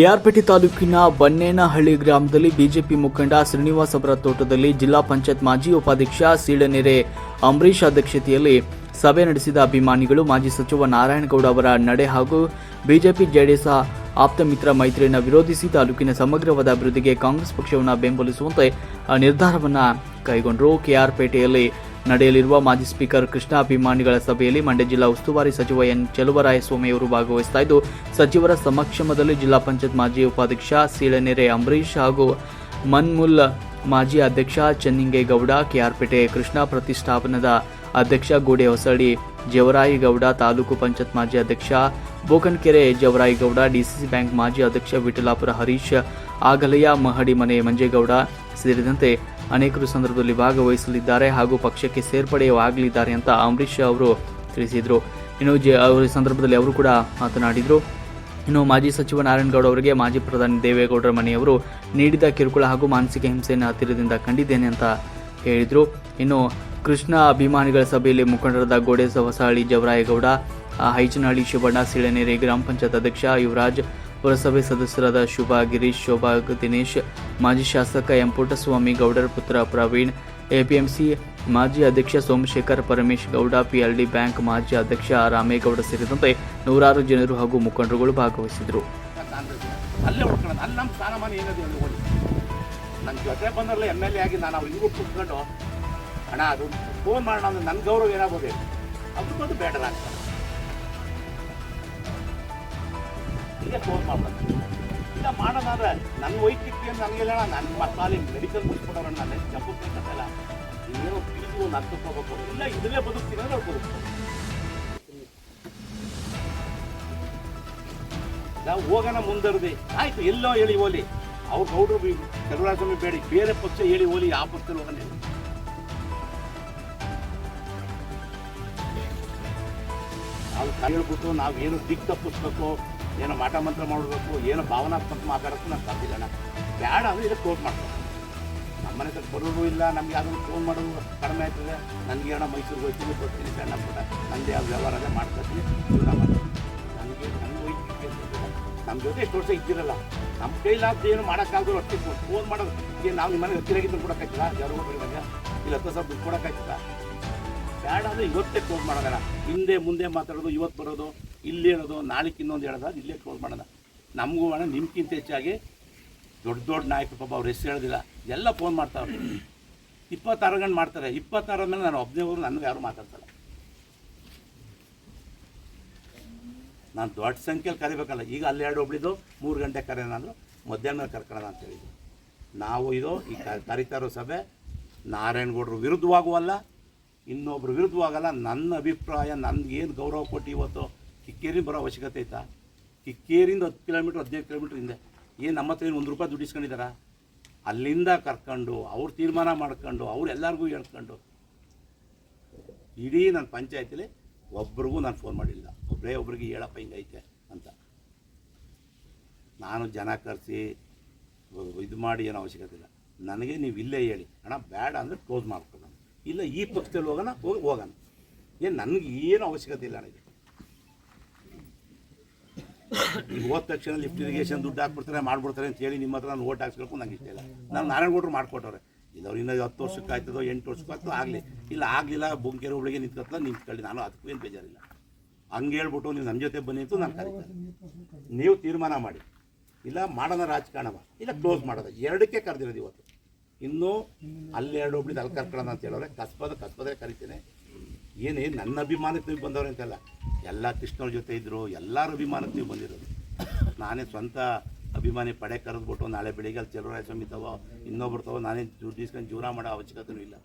ಕೆಆರ್ಪೇಟೆ ತಾಲೂಕಿನ ಬನ್ನೇನಹಳ್ಳಿ ಗ್ರಾಮದಲ್ಲಿ ಬಿಜೆಪಿ ಮುಖಂಡ ಶ್ರೀನಿವಾಸ್ ಅವರ ತೋಟದಲ್ಲಿ ಜಿಲ್ಲಾ ಪಂಚಾಯತ್ ಮಾಜಿ ಉಪಾಧ್ಯಕ್ಷ ಸೀಳನೆರೆ ಅಂಬರೀಶ್ ಅಧ್ಯಕ್ಷತೆಯಲ್ಲಿ ಸಭೆ ನಡೆಸಿದ ಅಭಿಮಾನಿಗಳು ಮಾಜಿ ಸಚಿವ ನಾರಾಯಣಗೌಡ ಅವರ ನಡೆ ಹಾಗೂ ಬಿಜೆಪಿ ಜೆಡಿಎಸ್ ಆಪ್ತ ಮಿತ್ರ ಮೈತ್ರಿಯನ್ನು ವಿರೋಧಿಸಿ ತಾಲೂಕಿನ ಸಮಗ್ರವಾದ ಅಭಿವೃದ್ಧಿಗೆ ಕಾಂಗ್ರೆಸ್ ಪಕ್ಷವನ್ನು ಬೆಂಬಲಿಸುವಂತೆ ನಿರ್ಧಾರವನ್ನ ಕೈಗೊಂಡರು. ಕೆಆರ್ಪೇಟೆಯಲ್ಲಿ ನಡೆಯಲಿರುವ ಮಾಜಿ ಸ್ಪೀಕರ್ ಕೃಷ್ಣ ಅಭಿಮಾನಿಗಳ ಸಭೆಯಲ್ಲಿ ಮಂಡ್ಯ ಜಿಲ್ಲಾ ಉಸ್ತುವಾರಿ ಸಚಿವ ಎನ್ ಚೆಲುವರಾಯಸ್ವಾಮಿ ಅವರು ಭಾಗವಹಿಸ್ತಾ ಇದ್ದು, ಸಚಿವರ ಸಮಕ್ಷಮದಲ್ಲಿ ಜಿಲ್ಲಾ ಪಂಚಾಯತ್ ಮಾಜಿ ಉಪಾಧ್ಯಕ್ಷ ಸೀಳನೆರೆ ಅಂಬರೀಶ್ ಹಾಗೂ ಮನ್ಮುಲ್ ಮಾಜಿ ಅಧ್ಯಕ್ಷ ಚೆನ್ನಿಂಗೇಗೌಡ, ಕೆಆರ್ಪೇಟೆ ಕೃಷ್ಣ ಪ್ರತಿಷ್ಠಾಪನದ ಅಧ್ಯಕ್ಷ ಗೋಡೆ ಹೊಸಳ್ಳಿ ಜವರಾಯಿಗೌಡ, ತಾಲೂಕು ಪಂಚಾಯತ್ ಮಾಜಿ ಅಧ್ಯಕ್ಷ ಬೋಕನ್ಕೆರೆ ಜವರಾಯಿಗೌಡ, ಡಿಸಿಸಿ ಬ್ಯಾಂಕ್ ಮಾಜಿ ಅಧ್ಯಕ್ಷ ವಿಠಲಾಪುರ ಹರೀಶ್, ಆಗಲಯ್ಯ ಮಹಡಿ ಮನೆ ಮಂಜೇಗೌಡ ಸೇರಿದಂತೆ ಅನೇಕರು ಸಂದರ್ಭದಲ್ಲಿ ಭಾಗವಹಿಸಲಿದ್ದಾರೆ ಹಾಗೂ ಪಕ್ಷಕ್ಕೆ ಸೇರ್ಪಡೆಯಾಗಲಿದ್ದಾರೆ ಅಂತ ಅಂಬರೀಷ್ ಅವರು ತಿಳಿಸಿದರು. ಇನ್ನು ಜೆ ಅವರ ಸಂದರ್ಭದಲ್ಲಿ ಅವರು ಕೂಡ ಮಾತನಾಡಿದರು. ಇನ್ನು ಮಾಜಿ ಸಚಿವ ನಾರಾಯಣಗೌಡ ಅವರಿಗೆ ಮಾಜಿ ಪ್ರಧಾನಿ ದೇವೇಗೌಡರ ಮನೆಯವರು ನೀಡಿದ ಕಿರುಕುಳ ಹಾಗೂ ಮಾನಸಿಕ ಹಿಂಸೆಯನ್ನು ಹತ್ತಿರದಿಂದ ಕಂಡಿದ್ದೇನೆ ಅಂತ ಹೇಳಿದರು. ಇನ್ನು ಕೃಷ್ಣ ಅಭಿಮಾನಿಗಳ ಸಭೆಯಲ್ಲಿ ಮುಖಂಡರಾದ ಗೋಡೆಸ ಹೊಸಹಳ್ಳಿ ಜವರಾಯಗೌಡ ಹೈಚನಹಳ್ಳಿ ಶಿವಣ್ಣ ಸಿಳನೆರೆ ಗ್ರಾಮ ಪಂಚಾಯತ್ ಅಧ್ಯಕ್ಷ ಯುವರಾಜ್ ಪುರಸಭೆ ಸದಸ್ಯರಾದ ಶುಭಾ ಗಿರೀಶ್, ಶೋಭಾ ದಿನೇಶ್, ಮಾಜಿ ಶಾಸಕ ಎಂ ಪುಟ್ಟಸ್ವಾಮಿ ಗೌಡರ ಪುತ್ರ ಪ್ರವೀಣ್, ಎಪಿಎಂಸಿ ಮಾಜಿ ಅಧ್ಯಕ್ಷ ಸೋಮಶೇಖರ್, ಪರಮೇಶ್ ಗೌಡ, ಪಿಎಲ್ಡಿ ಬ್ಯಾಂಕ್ ಮಾಜಿ ಅಧ್ಯಕ್ಷ ರಾಮೇಗೌಡ ಸೇರಿದಂತೆ ನೂರಾರು ಜನರು ಹಾಗೂ ಮುಖಂಡರುಗಳು ಭಾಗವಹಿಸಿದರು ನನ್ನ ಜೊತೆ ಆಗಿ ನಾನು ಅಣ್ಣ, ಅದು ಫೋನ್ ಮಾಡೋಣ ಅಂದ್ರೆ ನನ್ನ ಗೌರವ ಏನಾಗೋದೇ ಅದು ಅದಕ್ಕೊಂದು ಬೇಡ ಈಗ ಫೋನ್ ಮಾಡ್ಬೇಕು ಇಲ್ಲ ಮಾಡೋದಾದ್ರೆ ನನ್ನ ವೈದ್ಯಕೀಯ ನನಗೆಲ್ಲ ನನ್ನ ಮಕ್ಕಳಲ್ಲಿ ಮೆಡಿಕಲ್ ಮುಗಿಸ್ಕೊಡೋಣ ನಾನು ಜಂಪಿಸ್ಬೇಕಲ್ಲ ಇನ್ನೇನೋ ಫೀಸು ಒಂದು ಹತ್ತುಕೋಬೇಕು ಇಲ್ಲ ಇದರಲ್ಲೇ ಬದುಕ್ತೀನಿ ಅಂದ್ರೆ ಅವ್ರು ನಾವು ಹೋಗೋಣ ಮುಂದರ್ದಿ. ಆಯ್ತು, ಎಲ್ಲೋ ಹೇಳಿ ಹೋಲಿ. ಅವ್ರು ಗೌಡ್ರು ಕರುಣಾಸ್ವಾಮಿ ಬೇಡಿ. ಬೇರೆ ಪಕ್ಷ ಹೇಳಿ ಹೋಲಿ, ಆ ಪಕ್ಷದಲ್ಲಿ ಹೋಗೋಣ. ನಾವು ಹೇಳ್ಬಿಟ್ಟು ನಾವೇನು ಏನು ದಿಕ್ ತಪ್ಪಿಸ್ಬೇಕು? ಏನೋ ಮಾಟ ಮಂತ್ರ ಮಾಡಬೇಕು, ಏನೋ ಭಾವನಾತ್ಮಕ ಮಾತಾಡೋಕ್ಕೂ ನಾನು ಸಾಧ್ಯಲ್ಲ ಬೇಡ ಅಂದರೆ ಇದಕ್ಕೆ ಕ್ಲೋಸ್ ಮಾಡ್ತಾರೆ ನಮ್ಮ ಮನೆ ಹತ್ರ ಬರೋರು ಇಲ್ಲ, ನಮ್ಗೆ ಯಾವ್ದಾದ್ರು ಫೋನ್ ಮಾಡೋದು ಕಡಿಮೆ ಆಯ್ತದೆ ನನಗೆ ಏನೋ ಮೈಸೂರಿಗೆ ಹೋಗ್ತೀನಿ, ಬರ್ತೀನಿ, ಸಣ್ಣ ಪುಟ್ಟ. ನಂದೇ ಆ ವ್ಯವಹಾರ ಎಲ್ಲ ಮಾಡ್ಕೊತೀನಿ ಮಾಡ್ತೀನಿ. ನನಗೆ ನನ್ನ ನಮ್ಮ ಜೊತೆ ಎಷ್ಟು ವರ್ಷ ಇದ್ದಿರಲ್ಲ ನಮ್ಮ ಕೈಲಾದ ಏನು ಮಾಡೋಕ್ಕಾಗಲ್ಲ ಅಷ್ಟೇ. ಫೋನ್ ಮಾಡೋದು. ಏನು ನಾವು ನಿಮ್ಮ ಮನೆಗೆ ಹತ್ತಿರಾಗಿದ್ದು ಕೊಡೋಕ್ಕಾಯ್ತಲ್ಲ ಯಾರು ಮನೆ ಇಲ್ಲ ಹತ್ತು ಸಾವಿರ ದುಡ್ಡು ಕೊಡೋಕ್ಕಾಯ್ತದ? ಬೇಡ ಅಂದರೆ ಇವತ್ತೇ ಫೋನ್ ಮಾಡೋದಲ್ಲ. ಹಿಂದೆ, ಮುಂದೆ ಮಾತಾಡೋದು, ಇವತ್ತು ಬರೋದು ಇಲ್ಲಿ ಹೇಳೋದು ನಾಳೆಗೆ ಇನ್ನೊಂದು ಹೇಳೋದು ಇಲ್ಲೇ ಕ್ಲೋಸ್ ಮಾಡೋಣ ನಮಗೂ ಅಣ್ಣ ನಿಮ್ಗಿಂತ ಹೆಚ್ಚಾಗಿ ದೊಡ್ಡ ದೊಡ್ಡ ನಾಯಕರು ಪಾಪ ಅವ್ರು ಹೆಸರು ಹೇಳೋದಿಲ್ಲ. ಎಲ್ಲ ಫೋನ್ ಮಾಡ್ತಾವ್ರು ಇಪ್ಪತ್ತಾರು ಗಂಟೆ ಮಾಡ್ತಾರೆ. ಇಪ್ಪತ್ತಾರ ಮೇಲೆ ನಾನು ಒಬ್ಬನೇ ಹೋದ್ರು ನನಗೆ ಯಾರು ಮಾತಾಡ್ತಾರೆ. ನಾನು ದೊಡ್ಡ ಸಂಖ್ಯೆಯಲ್ಲಿ ಕರಿಬೇಕಲ್ಲ. ಈಗ ಅಲ್ಲಿ ಎರಡು ಒಬ್ಳಿದ್ದು, ಮೂರು ಗಂಟೆ ಕರೆಯೋಣ ಅಂದರು, ಮಧ್ಯಾಹ್ನ ಕರ್ಕೊಳ್ಳೋಣ ಅಂತ ಹೇಳಿದ್ರು. ನಾವು ಇದು ಈ ಕರಿತಾ ಇರೋ ಸಭೆ, ನಾರಾಯಣಗೌಡರು ವಿರುದ್ಧವಾಗುವಲ್ಲ, ಇನ್ನೊಬ್ರು ವಿರುದ್ಧವಾಗಲ್ಲ. ನನ್ನ ಅಭಿಪ್ರಾಯ, ನನಗೇನು ಗೌರವ ಕೊಟ್ಟು ಇವತ್ತು ಕಿಕ್ಕೇರಿ ಬರೋ ಅವಶ್ಯಕತೆ ಐತಾ? ಕಿಕ್ಕೇರಿಂದ ಹತ್ತು ಕಿಲೋಮೀಟ್ರ್, ಹದಿನೈದು ಕಿಲೋಮೀಟ್ರ್ ಹಿಂದೆ ಏನು ನಮ್ಮ ಹತ್ರ ಏನು ಒಂದು ರೂಪಾಯಿ ದುಡ್ಡು ಅಲ್ಲಿಂದ ಕರ್ಕೊಂಡು, ಅವ್ರು ತೀರ್ಮಾನ ಮಾಡ್ಕೊಂಡು, ಅವ್ರು ಎಲ್ಲರಿಗೂ ಹೇಳ್ಕೊಂಡು. ಇಡೀ ನನ್ನ ಪಂಚಾಯತಿಲಿ ಒಬ್ರಿಗೂ ನಾನು ಫೋನ್ ಮಾಡಿಲ್ಲ. ಒಬ್ಬರೇ ಒಬ್ರಿಗೆ, ಹೇಳಪ್ಪ, ಹಿಂಗೈತೆ ಅಂತ. ನಾನು ಜನ ಕರೆಸಿ, ಇದು ಮಾಡಿ ಏನೋ ಅವಶ್ಯಕತೆ ಇಲ್ಲ. ನನಗೆ ನೀವು ಇಲ್ಲೇ ಹೇಳಿ. ಅಣ್ಣ ಬೇಡ ಅಂದರೆ ಕ್ಲೋಸ್ ಮಾಡ್ಕೊಳ್ಳೋಣ ಇಲ್ಲ, ಈ ಪಕ್ಷದಲ್ಲಿ ಹೋಗೋಣ, ಹೋಗಿ, ಹೋಗೋಣ. ಏನು ನನಗೆ ಏನು ಅವಶ್ಯಕತೆ ಇಲ್ಲ ನನಗೆ. ಹೋದ ತಕ್ಷಣ ಲಿಫ್ಟ್ ಇರಿಗೇಷನ್ ದುಡ್ಡು ಹಾಕ್ಬಿಡ್ತಾರೆ, ಮಾಡ್ಬಿಡ್ತಾರೆ ಅಂತ ಹೇಳಿ ನಿಮ್ಮ ಹತ್ರ ನಾನು ಓಟ್ ಹಾಕ್ಸ್ಬೇಕು ನಂಗೆ ಇಷ್ಟ ಇಲ್ಲ. ನಾನು ನಾರಾಯಣಗೌಡರು ಮಾಡ್ಕೊಟ್ಟವ್ರೆ. ಇಲ್ಲ ಅವ್ರು ಇನ್ನೂ ಹತ್ತು ವರ್ಷಕ್ಕೆ ಆಯ್ತದೋ, ಎಂಟು ವರ್ಷಕ್ಕೆ ಆಯ್ತು ಆಗಲಿ. ಇಲ್ಲ, ಆಗಲಿಲ್ಲ ಬೊಂಕೆರೆ ಹುಳಿಗೆ ನಿಂತ್ಕೊತ್ತಲ್ಲ ನಿಂತ್ಕೊಳ್ಳಿ. ನಾನು ಅದಕ್ಕೂ ಏನು ಬೇಜಾರಿಲ್ಲ. ಹಂಗೆ ಹೇಳ್ಬಿಟ್ಟು ನೀವು ನಮ್ಮ ಜೊತೆ ಬನ್ನಿ ಅಂತೂ ನಾನು ಕರೀತಾರೆ ನೀವು ತೀರ್ಮಾನ ಮಾಡಿ. ಇಲ್ಲ, ಮಾಡೋಣ ರಾಜಕಾರಣವ. ಇಲ್ಲ, ಕ್ಲೋಸ್ ಮಾಡೋದು ಎರಡಕ್ಕೆ ಕರೆದಿರೋದು ಇವತ್ತು. ಇನ್ನೂ ಅಲ್ಲಿ ಎರಡು ಒಬ್ಳಿದ್ದು ಅಲ್ಲಿ ಕರ್ಕೊಳ್ಳೋಣ ಅಂತ ಹೇಳೋರೆ, ಕಸ್ಬದ, ಕಸ್ಬದೇ ಕರಿತೇನೆ. ಏನೇ ನನ್ನ ಅಭಿಮಾನಕ್ಕೆ ನೀವು ಬಂದವ್ರು ಅಂತಲ್ಲ, ಎಲ್ಲ ಕೃಷ್ಣವ್ರ ಜೊತೆ ಇದ್ದರು ಎಲ್ಲರ ಅಭಿಮಾನಕ್ಕೆ ನೀವು ಬಂದಿರೋದು. ನಾನೇ ಸ್ವಂತ ಅಭಿಮಾನಿ ಪಡೆ ಕರೆದ್ಬಿಟ್ಟು ನಾಳೆ ಬೆಳಿಗ್ಗೆ ಅಲ್ಲಿ ಚಲುವರಾಯ ಸ್ವಾಮಿ ತಗೋ, ಇನ್ನೊಬ್ರು ತಗೋ, ನಾನೇ ದುಡ್ಡು ಇಸ್ಕೊಂಡು ಜೀವನ ಮಾಡೋ ಅವಶ್ಯಕತೆನೂ ಇಲ್ಲ.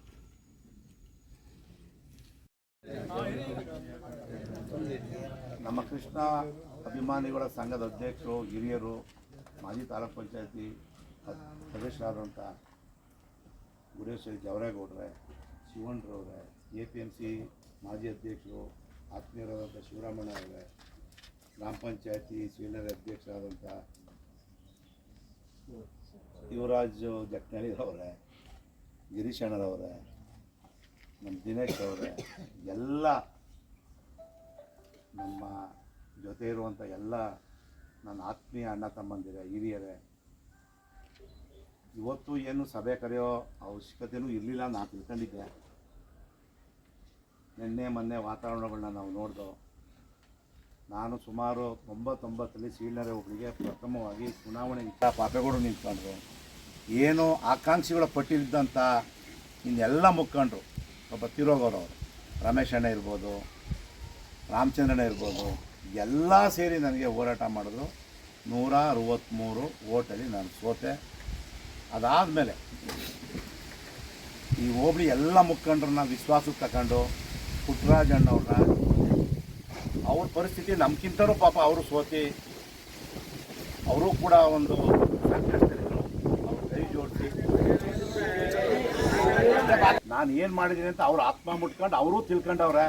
ನಮ್ಮ ಕೃಷ್ಣ ಅಭಿಮಾನಿಗಳ ಸಂಘದ ಅಧ್ಯಕ್ಷರು, ಹಿರಿಯರು, ಮಾಜಿ ತಾಲೂಕ್ ಪಂಚಾಯತಿ ಸದಸ್ಯರಾದಂಥ ಗುಡೇಶ್ವರಿ ಜವರೇಗೌಡ್ರೆ, ಶಿವಣ್ಣರವ್ರೆ ಎ ಪಿ ಎಂ ಸಿ ಮಾಜಿ ಅಧ್ಯಕ್ಷರು ಆತ್ಮೀಯರಾದಂಥ ಶಿವರಾಮಣ್ಣ ಅವರೇ, ಗ್ರಾಮ ಪಂಚಾಯತಿ ಸೀನಿಯರ್ ಅಧ್ಯಕ್ಷರಾದಂಥ ಯುವರಾಜ್ ಅವರೇ, ಗಿರೀಶ್ ಅಣ್ಣರವರೇ, ನಮ್ಮ ದಿನೇಶ್ ಅವರೇ, ಎಲ್ಲ ನಮ್ಮ ಜೊತೆ ಇರುವಂಥ ಎಲ್ಲ ನನ್ನ ಆತ್ಮೀಯ ಅಣ್ಣ ತಮ್ಮಂದಿರ, ಹಿರಿಯರೇ, ಇವತ್ತು ಏನು ಸಭೆ ಕರೆಯೋ ಅವಶ್ಯಕತೆಯೂ ಇರಲಿಲ್ಲ ನಾನು ತಿಳ್ಕೊಂಡಿದ್ದೆ. ನಿನ್ನೆ, ಮೊನ್ನೆ ವಾತಾವರಣಗಳನ್ನ ನಾವು ನೋಡ್ದೋ, ನಾನು ಸುಮಾರು ತೊಂಬತ್ತೊಂಬತ್ತರಲ್ಲಿ ಸೀಳ್ನರೆ ಒಬ್ಬರಿಗೆ ಪ್ರಥಮವಾಗಿ ಚುನಾವಣೆ ಇಟ್ಟ ಪಾಪೆಗೌಡರು ನಿಂತ್ಕೊಂಡ್ರು. ಏನು ಆಕಾಂಕ್ಷಿಗಳ ಪಟ್ಟಿಲಿದ್ದಂಥ ಇನ್ನೆಲ್ಲ ಮುಖಂಡರು. ಒಬ್ಬ ತಿರೋಗೌರವರು ರಮೇಶ್ ಅಣ್ಣ ಇರ್ಬೋದು, ರಾಮಚಂದ್ರಣ್ಣ ಇರ್ಬೋದು, ಎಲ್ಲ ಸೇರಿ ನನಗೆ ಹೋರಾಟ ಮಾಡಿದ್ರು. ನೂರ ಅರವತ್ತ್ಮೂರು ಓಟಲ್ಲಿ ನಾನು ಸೋತೆ. ಅದಾದಮೇಲೆ ಈ ಹೋಬಳಿ ಎಲ್ಲ ಮುಖಂಡರನ್ನ ವಿಶ್ವಾಸಕ್ಕೆ ತಗೊಂಡು ಪುಟ್ಟರಾಜ್ ಅಣ್ಣವ್ರನ್ನ. ಅವ್ರ ಪರಿಸ್ಥಿತಿ ನಮ್ಗಿಂತರೂ ಪಾಪ ಅವರು ಸೋತಿ. ಅವರು ಕೂಡ ಒಂದು ಸಂಕಷ್ಟರಿದ್ರು ಕೈ ನಾನು ಏನು ಮಾಡಿದ್ದೀನಿ ಅಂತ ಅವ್ರ ಆತ್ಮ ಮುಟ್ಕೊಂಡು ಅವರೂ ತಿಳ್ಕೊಂಡವ್ರೆ.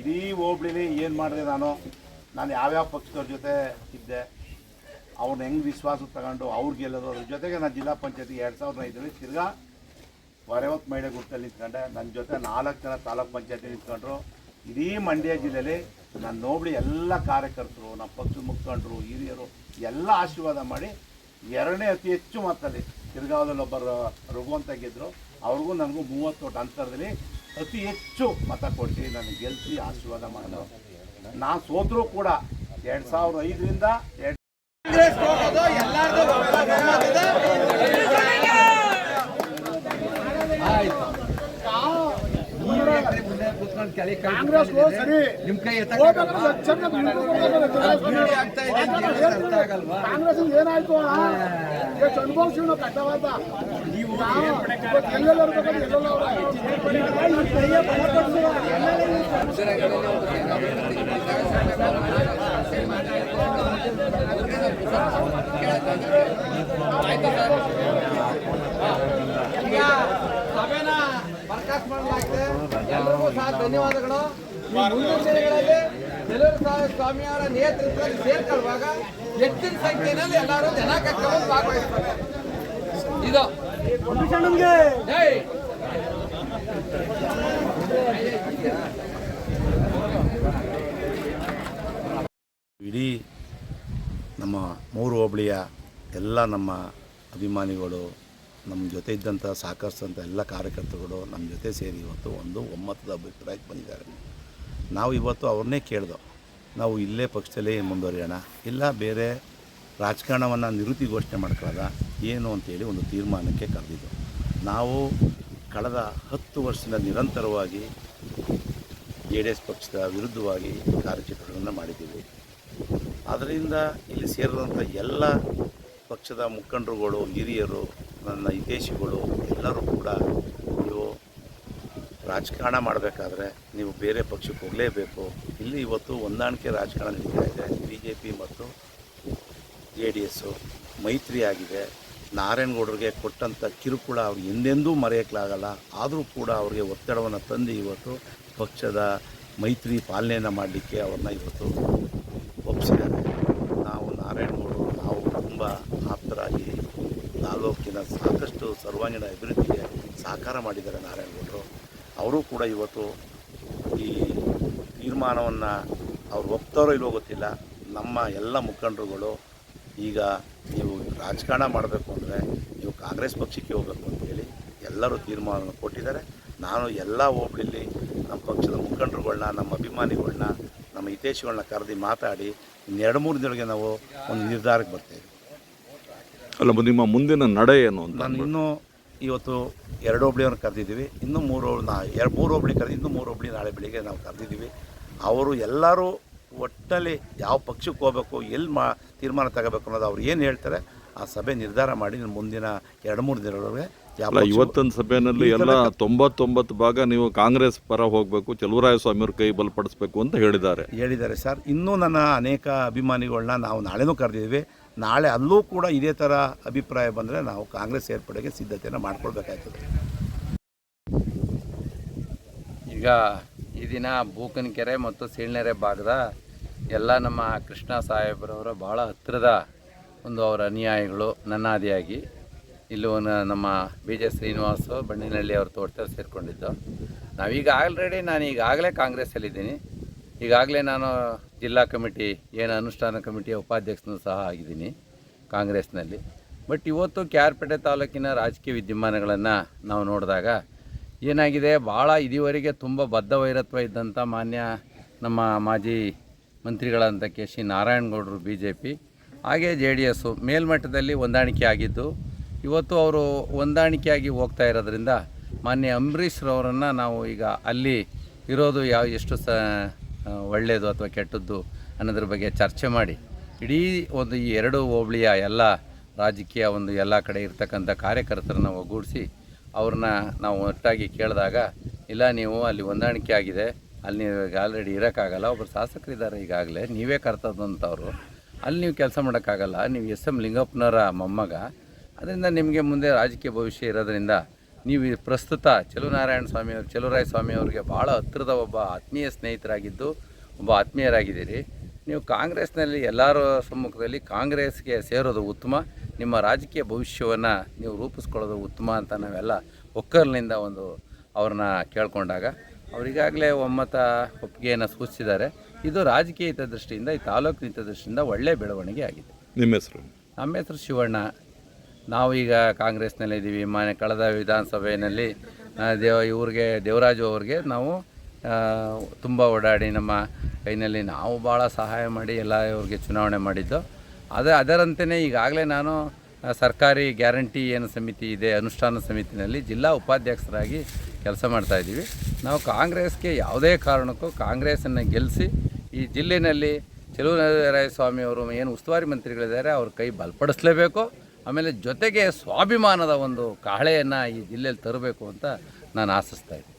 ಇಡೀ ಹೋಬ್ಳಿಲಿ ಏನು ಮಾಡಿದೆ ನಾನು? ನಾನು ಯಾವ್ಯಾವ ಪಕ್ಷದವ್ರ ಜೊತೆ ಇದ್ದೆ? ಅವ್ರನ್ನ ಹೆಂಗೆ ವಿಶ್ವಾಸ ತಗೊಂಡು ಅವ್ರು ಅದ್ರ ಜೊತೆಗೆ ನಾನು ಜಿಲ್ಲಾ ಪಂಚಾಯತಿಗೆ ಎರಡು ಸಾವಿರದ ಐದರಲ್ಲಿ ತಿರ್ಗಾ ಹೊರೆವತ್ ಮಹಿಳೆ ಗುಂಪಲ್ಲಿ ನಿಂತ್ಕೊಂಡೆ. ನನ್ನ ಜೊತೆ ನಾಲ್ಕು ಜನ ತಾಲೂಕ್ ಪಂಚಾಯತಿ ನಿಂತ್ಕೊಂಡ್ರು. ಇಡೀ ಮಂಡ್ಯ ಜಿಲ್ಲೆಯಲ್ಲಿ ನನ್ನ ನೋಬಳಿ ಎಲ್ಲ ಕಾರ್ಯಕರ್ತರು, ನಮ್ಮ ಪಕ್ಷದ ಮುಖಂಡರು, ಹಿರಿಯರು ಎಲ್ಲ ಆಶೀರ್ವಾದ ಮಾಡಿ ಎರಡನೇ ಅತಿ ಹೆಚ್ಚು ಮತದಲ್ಲಿ ತಿರ್ಗಾವದಲ್ಲಿ ಒಬ್ಬರು ರಘುವಂತ ಗೆದ್ದರು ಅವ್ರಿಗೂ ನನಗೂ ಮೂವತ್ತು ಓಟ್ ಅಂತರದಲ್ಲಿ ಅತಿ ಹೆಚ್ಚು ಮತ ಕೊಟ್ಟು ನನಗೆ ಗೆಲ್ಲಿಸಿ ಆಶೀರ್ವಾದ ಮಾಡಿದ್ರು. ನಾನು ಸೋತರೂ ಕೂಡ ಎರಡು ಸಾವಿರದ ಐದರಿಂದ ಎರಡು ನಿಮ್ ಕೈ ಎತ್ತಕ್ಕಾಗಲ್ವಾ? ಅಭಿವೃದ್ಧಿ ಆಗ್ತಾ ಇದೆ ಅರ್ಥ ಆಗಲ್ವಾ? ಕಾಂಗ್ರೆಸ್ ಏನಾಯ್ತು ಎಷ್ಟು ಅನುಭವಿಸಿ ನಾವು ಕಟ್ಟವಾದ ಎಲ್ಲೆಲ್ಲ ಇರ್ಬೇಕಾದ್ರೆ ಎಲ್ಲೆಲ್ಲ ಈಗ ಸಭೆನ ಬರ್ಖಾಸ್ತ್ ಮಾಡಲಾಗಿದೆ ಎಲ್ಲರಿಗೂ ಸಹ ಧನ್ಯವಾದಗಳು. ಮುಂದಿನ ದಿನಗಳಲ್ಲಿ ಸಹ ಸ್ವಾಮಿಯವರ ನೇತೃತ್ವದಲ್ಲಿ ಸೇರ್ಕೊಳ್ಳುವಾಗ ಹೆಚ್ಚಿನ ಸಂಖ್ಯೆಯಲ್ಲಿ ಎಲ್ಲರೂ ಜನ ಕಟ್ಟಲು ಭಾಗವಹಿಸ್ತಾರೆ. ಇದು. ಇಡೀ ನಮ್ಮ ಮೂರು ಹೋಬಳಿಯ ಎಲ್ಲ ನಮ್ಮ ಅಭಿಮಾನಿಗಳು ನಮ್ಮ ಜೊತೆ ಇದ್ದಂಥ ಸಹಕರಿಸಿದಂಥ ಎಲ್ಲ ಕಾರ್ಯಕರ್ತರುಗಳು ನಮ್ಮ ಜೊತೆ ಸೇರಿ ಇವತ್ತು ಒಂದು ಒಮ್ಮತದ ಅಭಿಪ್ರಾಯಕ್ಕೆ ಬಂದಿದ್ದಾರೆ. ನಾವು ಇವತ್ತು ಅವ್ರನ್ನೇ ಕೇಳ್ದೋ, ನಾವು ಇಲ್ಲೇ ಪಕ್ಷದಲ್ಲೇ ಮುಂದುವರಿಯೋಣ, ಇಲ್ಲ ಬೇರೆ ರಾಜಕಾರಣವನ್ನು ನಿವೃತ್ತಿ ಘೋಷಣೆ ಮಾಡ್ಕೊಳ್ಳೋದ, ಏನು ಅಂತೇಳಿ ಒಂದು ತೀರ್ಮಾನಕ್ಕೆ ಕರೆದಿದ್ದು. ನಾವು ಕಳೆದ ಹತ್ತು ವರ್ಷದಿಂದ ನಿರಂತರವಾಗಿ ಜೆ ಡಿ ಎಸ್ ಪಕ್ಷದ ವಿರುದ್ಧವಾಗಿ ಕಾರ್ಯಚಟುವಟಿಕೆಗಳನ್ನು ಮಾಡಿದ್ದೀವಿ. ಅದರಿಂದ ಇಲ್ಲಿ ಸೇರಿದಂಥ ಎಲ್ಲ ಪಕ್ಷದ ಮುಖಂಡರುಗಳು, ಹಿರಿಯರು ನನ್ನ ಹಿತೈಷಿಗಳು ಎಲ್ಲರೂ ಕೂಡ ನೀವು ರಾಜಕಾರಣ ಮಾಡಬೇಕಾದ್ರೆ ನೀವು ಬೇರೆ ಪಕ್ಷಕ್ಕೆ ಹೋಗಲೇಬೇಕು. ಇಲ್ಲಿ ಇವತ್ತು ಹೊಂದಾಣಿಕೆ ರಾಜಕಾರಣ ನಡೀತಾ ಇದೆ. ಬಿ ಜೆ ಪಿ ಮತ್ತು ಜೆ ಡಿ ಎಸ್ಸು ಮೈತ್ರಿ ಆಗಿದೆ. ನಾರಾಯಣಗೌಡರಿಗೆ ಕೊಟ್ಟಂಥ ಕಿರುಕುಳ ಅವ್ರು ಎಂದೆಂದೂ ಮರೆಯೋಕ್ಕಾಗಲ್ಲ. ಆದರೂ ಕೂಡ ಅವರಿಗೆ ಒತ್ತಡವನ್ನು ತಂದು ಇವತ್ತು ಪಕ್ಷದ ಮೈತ್ರಿ ಪಾಲನೆಯನ್ನು ಮಾಡಲಿಕ್ಕೆ ಅವ್ರನ್ನ ಇವತ್ತು ಒಪ್ಪಿಸಿದ್ದಾರೆ ನಾವು ನಾರಾಯಣಗೌಡರು, ನಾವು ತುಂಬ ಆಪ್ತರಾಗಿ ತಾಲೂಕಿನ ಸಾಕಷ್ಟು ಸರ್ವಾಂಗೀಣ ಅಭಿವೃದ್ಧಿಗೆ ಸಹಕಾರ ಮಾಡಿದ್ದಾರೆ ನಾರಾಯಣಗೌಡರು ಅವರು ಕೂಡ ಇವತ್ತು ಈ ತೀರ್ಮಾನವನ್ನು ಅವ್ರು ಒಪ್ತಾರೋ ಇಲ್ವೋ ಗೊತ್ತಿಲ್ಲ. ನಮ್ಮ ಎಲ್ಲ ಮುಖಂಡರುಗಳು ಈಗ ನೀವು ರಾಜಕಾರಣ ಮಾಡಬೇಕು ಅಂದರೆ ನೀವು ಕಾಂಗ್ರೆಸ್ ಪಕ್ಷಕ್ಕೆ ಹೋಗಬೇಕು ಅಂತೇಳಿ ಎಲ್ಲರೂ ತೀರ್ಮಾನವನ್ನು ಕೊಟ್ಟಿದ್ದಾರೆ. ನಾನು ಎಲ್ಲ ಹೋಬಳಿಲಿ ನಮ್ಮ ಪಕ್ಷದ ಮುಖಂಡರುಗಳನ್ನ ನಮ್ಮ ಅಭಿಮಾನಿಗಳನ್ನ ನಮ್ಮ ಹಿತೇಶಿಗಳನ್ನ ಕರೆದು ಮಾತಾಡಿ ಇನ್ನೆರಡು ಮೂರು ದಿನಗಳಿಗೆ ನಾವು ಒಂದು ನಿರ್ಧಾರಕ್ಕೆ ಬರ್ತೇವೆ ಅಲ್ಲ ನಿಮ್ಮ ಮುಂದಿನ ನಡೆ ಏನು ಅಂತ ನಾನು ಇನ್ನೂ ಇವತ್ತು ಎರಡು ಹೋಬಳಿಯವ್ರನ್ನ ಕರೆದಿದ್ದೀವಿ. ಇನ್ನೂ ಮೂರು ನಾ ಎರಡು ಮೂರು ಹೋಬಳಿ ಕರೆದು ಇನ್ನೂ ಮೂರು ಹೋಬಳಿ ನಾಳೆ ಬೆಳಿಗ್ಗೆ ನಾವು ಕರೆದಿದ್ದೀವಿ. ಅವರು ಎಲ್ಲರೂ ಒಟ್ಟಲ್ಲಿ ಯಾವ ಪಕ್ಷಕ್ಕೆ ಹೋಗಬೇಕು ಎಲ್ಲಿ ಮಾ ತೀರ್ಮಾನ ತಗೋಬೇಕು ಅನ್ನೋದು ಅವ್ರು ಏನು ಹೇಳ್ತಾರೆ ಆ ಸಭೆ ನಿರ್ಧಾರ ಮಾಡಿ ಮುಂದಿನ ಎರಡು ಮೂರು ದಿನಗಳೊಳಗೆ ಅಲ್ಲ ಇವತ್ತಿನ ಸಭೆಯಲ್ಲಿ ಎಲ್ಲ ತೊಂಬತ್ತೊಂಬತ್ತು ಭಾಗ ನೀವು ಕಾಂಗ್ರೆಸ್ ಪರ ಹೋಗಬೇಕು ಚಲುವರಾಯ ಸ್ವಾಮಿಯವ್ರ ಕೈ ಬಲಪಡಿಸ್ಬೇಕು ಅಂತ ಹೇಳಿದ್ದಾರೆ. ಹೇಳಿದ್ದಾರೆ ಸರ್. ಇನ್ನೂ ನನ್ನ ಅನೇಕ ಅಭಿಮಾನಿಗಳನ್ನ ನಾವು ನಾಳೆನೂ ಕರೆದಿದ್ದೀವಿ. ನಾಳೆ ಅಲ್ಲೂ ಕೂಡ ಇದೇ ಥರ ಅಭಿಪ್ರಾಯ ಬಂದರೆ ನಾವು ಕಾಂಗ್ರೆಸ್ ಸೇರ್ಪಡೆಗೆ ಸಿದ್ಧತೆಯನ್ನು ಮಾಡ್ಕೊಳ್ಬೇಕಾಗ್ತದೆ. ಈಗ ಈ ದಿನ ಬೂಕನಕೆರೆ ಮತ್ತು ಸೀಳ್ನೆರೆ ಭಾಗದ ಎಲ್ಲ ನಮ್ಮ ಕೃಷ್ಣ ಸಾಹೇಬ್ರವರ ಭಾಳ ಹತ್ತಿರದ ಒಂದು ಅವರ ಅನುಯಾಯಿಗಳು ನನ್ನಾದಿಯಾಗಿ. ಇಲ್ಲಿ ನಮ್ಮ ಬಿ ಜೆ ಶ್ರೀನಿವಾಸು ಬಣ್ಣಿನಹಳ್ಳಿ ಅವ್ರ ತೋಟದಲ್ಲಿ ಸೇರಿಕೊಂಡಿದ್ದು. ನಾವೀಗ ಆಲ್ರೆಡಿ ನಾನು ಈಗಾಗಲೇ ಕಾಂಗ್ರೆಸ್ಸಲ್ಲಿದ್ದೀನಿ. ಈಗಾಗಲೇ ನಾನು ಜಿಲ್ಲಾ ಕಮಿಟಿ, ಏನು ಅನುಷ್ಠಾನ ಕಮಿಟಿಯ ಉಪಾಧ್ಯಕ್ಷನೂ ಸಹ ಆಗಿದ್ದೀನಿ ಕಾಂಗ್ರೆಸ್ನಲ್ಲಿ. ಬಟ್ ಇವತ್ತು ಕೆ ಆರ್ ಪೇಟೆ ತಾಲೂಕಿನ ರಾಜಕೀಯ ವಿದ್ಯಮಾನಗಳನ್ನು ನಾವು ನೋಡಿದಾಗ ಏನಾಗಿದೆ? ಭಾಳ ಇದುವರೆಗೆ ತುಂಬ ಬದ್ಧ ವೈರತ್ವ ಇದ್ದಂಥ ಮಾನ್ಯ ನಮ್ಮ ಮಾಜಿ ಮಂತ್ರಿಗಳಂತ ಕೆ ಸಿ ನಾರಾಯಣಗೌಡರು ಬಿ ಜೆ ಪಿ ಹಾಗೆ ಜೆ ಡಿ ಎಸ್ಸು ಮೇಲ್ಮಟ್ಟದಲ್ಲಿ ಹೊಂದಾಣಿಕೆ ಆಗಿದ್ದು, ಇವತ್ತು ಅವರು ಹೊಂದಾಣಿಕೆಯಾಗಿ ಹೋಗ್ತಾ ಇರೋದ್ರಿಂದ ಮಾನ್ಯ ಅಂಬರೀಷ್ರವರನ್ನು ನಾವು ಈಗ ಅಲ್ಲಿ ಇರೋದು ಯಾವ ಎಷ್ಟು ಸ ಒಳ್ಳೆಯದು ಅಥವಾ ಕೆಟ್ಟದ್ದು ಅನ್ನೋದ್ರ ಬಗ್ಗೆ ಚರ್ಚೆ ಮಾಡಿ. ಇಡೀ ಒಂದು ಈ ಎರಡು ಹೋಬಳಿಯ ಎಲ್ಲ ರಾಜಕೀಯ ಒಂದು ಎಲ್ಲ ಕಡೆ ಇರ್ತಕ್ಕಂಥ ಕಾರ್ಯಕರ್ತರನ್ನ ಒಗ್ಗೂಡಿಸಿ ಅವ್ರನ್ನ ನಾವು ಒಟ್ಟಾಗಿ ಕೇಳಿದಾಗ, ಇಲ್ಲ ನೀವು ಅಲ್ಲಿ ಹೊಂದಾಣಿಕೆ ಆಗಿದೆ, ಅಲ್ಲಿ ನೀವು ಈಗ ಆಲ್ರೆಡಿ ಇರೋಕ್ಕಾಗಲ್ಲ ಒಬ್ಬರು ಶಾಸಕರಿದ್ದಾರೆ ಈಗಾಗಲೇ, ನೀವೇ ಕರ್ತದಂಥವ್ರು ಅಲ್ಲಿ ನೀವು ಕೆಲಸ ಮಾಡೋಕ್ಕಾಗಲ್ಲ, ನೀವು ಎಸ್ ಎಂ ಲಿಂಗಪ್ಪನವರ ಮೊಮ್ಮಗ. ಅದರಿಂದ ನಿಮಗೆ ಮುಂದೆ ರಾಜಕೀಯ ಭವಿಷ್ಯ ಇರೋದ್ರಿಂದ ನೀವು ಈ ಪ್ರಸ್ತುತ ಚೆಲುನಾರಾಯಣ ಸ್ವಾಮಿಯವರು ಸ್ವಾಮಿ ಸ್ವಾಮಿಯವರಿಗೆ ಭಾಳ ಹತ್ತಿರದ ಒಬ್ಬ ಆತ್ಮೀಯ ಸ್ನೇಹಿತರಾಗಿದ್ದು ಒಬ್ಬ ಆತ್ಮೀಯರಾಗಿದ್ದೀರಿ. ನೀವು ಕಾಂಗ್ರೆಸ್ನಲ್ಲಿ ಎಲ್ಲರ ಸಮ್ಮುಖದಲ್ಲಿ ಕಾಂಗ್ರೆಸ್ಗೆ ಸೇರೋದು ಉತ್ತಮ ನಿಮ್ಮ ರಾಜಕೀಯ ಭವಿಷ್ಯವನ್ನು ನೀವು ರೂಪಿಸ್ಕೊಳ್ಳೋದು ಉತ್ತಮ ಅಂತ ನಾವೆಲ್ಲ ಒಕ್ಕರ್ನಿಂದ ಒಂದು ಅವ್ರನ್ನ ಕೇಳಿಕೊಂಡಾಗ ಅವರಿಗಾಗಲೇ ಒಮ್ಮತ ಒಪ್ಪಿಗೆಯನ್ನು ಸೂಚಿಸಿದ್ದಾರೆ. ಇದು ರಾಜಕೀಯ ಹಿತದೃಷ್ಟಿಯಿಂದ ಈ ತಾಲೂಕಿನ ಹಿತದೃಷ್ಟಿಯಿಂದ ಒಳ್ಳೆಯ ಬೆಳವಣಿಗೆ ಆಗಿದೆ. ನಿಮ್ಮ ಹೆಸರು? ನಮ್ಮ ಹೆಸರು ಶಿವಣ್ಣ. ನಾವು ಈಗ ಕಾಂಗ್ರೆಸ್ನಲ್ಲಿದ್ದೀವಿ. ಮನೆ ಕಳೆದ ವಿಧಾನಸಭೆಯಲ್ಲಿ ದೇವ, ಇವ್ರಿಗೆ, ದೇವರಾಜು ಅವ್ರಿಗೆ ನಾವು ತುಂಬ ಓಡಾಡಿ ನಮ್ಮ ಕೈನಲ್ಲಿ ನಾವು ಭಾಳ ಸಹಾಯ ಮಾಡಿ ಎಲ್ಲ ಇವ್ರಿಗೆ ಚುನಾವಣೆ ಮಾಡಿದ್ದು. ಅದೇ, ಅದರಂತೆಯೇ ಈಗಾಗಲೇ ನಾನು ಸರ್ಕಾರಿ ಗ್ಯಾರಂಟಿ ಏನು ಸಮಿತಿ ಇದೆ, ಅನುಷ್ಠಾನ ಸಮಿತಿನಲ್ಲಿ ಜಿಲ್ಲಾ ಉಪಾಧ್ಯಕ್ಷರಾಗಿ ಕೆಲಸ ಮಾಡ್ತಾಯಿದ್ದೀವಿ ನಾವು ಕಾಂಗ್ರೆಸ್ಗೆ ಯಾವುದೇ ಕಾರಣಕ್ಕೂ ಕಾಂಗ್ರೆಸ್ಸನ್ನು ಗೆಲ್ಲಿಸಿ, ಈ ಜಿಲ್ಲೆಯಲ್ಲಿ ಚೆಲುವರಾಯ ಸ್ವಾಮಿಯವರು ಏನು ಉಸ್ತುವಾರಿ ಮಂತ್ರಿಗಳಿದ್ದಾರೆ, ಅವ್ರ ಕೈ ಬಲಪಡಿಸಲೇಬೇಕು. ಆಮೇಲೆ ಜೊತೆಗೆ ಸ್ವಾಭಿಮಾನದ ಒಂದು ಕಹಳೆಯನ್ನು ಈ ಜಿಲ್ಲೆಯಲ್ಲಿ ತರಬೇಕು ಅಂತ ನಾನು ಆಶಿಸ್ತಾ ಇದ್ದೀನಿ.